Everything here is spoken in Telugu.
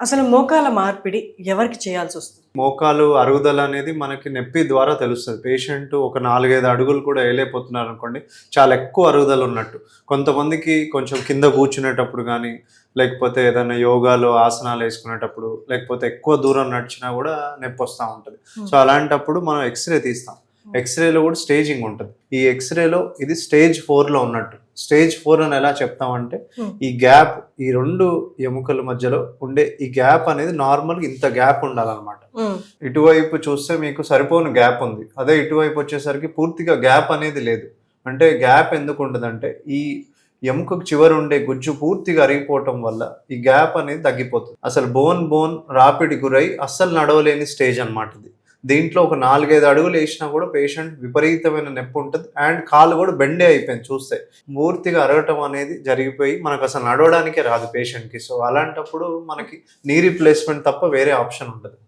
అసలు మోకాల మార్పిడి ఎవరికి చేయాల్సి వస్తుంది? మోకాలు అరుగుదల అనేది మనకి నొప్పి ద్వారా తెలుస్తుంది. పేషెంట్ ఒక నాలుగైదు అడుగులు కూడా వేయలేకపోతున్నారు అనుకోండి చాలా ఎక్కువ అరుగుదల ఉన్నట్టు. కొంతమందికి కొంచెం కింద కూర్చునేటప్పుడు కానీ లేకపోతే ఏదైనా యోగాలో ఆసనాలు వేసుకునేటప్పుడు లేకపోతే ఎక్కువ దూరం నడిచినా కూడా నొప్పి వస్తూ ఉంటుంది. సో అలాంటప్పుడు మనం ఎక్స్రే తీస్తాం. ఎక్స్రేలో కూడా స్టేజింగ్ ఉంటుంది. ఈ ఎక్స్రేలో ఇది స్టేజ్ ఫోర్లో ఉన్నట్టు. స్టేజ్ ఫోర్ అని ఎలా చెప్తామంటే. ఈ గ్యాప్ ఈ రెండు ఎముకల మధ్యలో ఉండే ఈ గ్యాప్ అనేది నార్మల్ ఇంత గ్యాప్ ఉండాలన్నమాట. ఇటువైపు చూస్తే మీకు సరిపోని గ్యాప్ ఉంది. అదే ఇటువైపు వచ్చేసరికి పూర్తిగా గ్యాప్ అనేది లేదు. అంటే గ్యాప్ ఎందుకు ఉండదంటే ఈ ఎముకకు చివరి ఉండే గుజ్జు పూర్తిగా అరిగిపోవటం వల్ల ఈ గ్యాప్ అనేది తగ్గిపోతుంది. అసలు బోన్ బోన్ రాపిడి గురై అస్సలు నడవలేని స్టేజ్ అన్నమాట ఇది. దీంట్లో ఒక నాలుగైదు అడుగులు వేసినా కూడా పేషెంట్ విపరీతమైన నొప్పి ఉంటుంది. అండ్ కాలు కూడా బెండే అయిపోయింది చూస్తే. పూర్తిగా అరగటం అనేది జరిగిపోయి మనకు అసలు నడవడానికే రాదు పేషెంట్కి సో అలాంటప్పుడు మనకి నీ రీప్లేస్మెంట్ తప్ప వేరే ఆప్షన్ ఉండదు.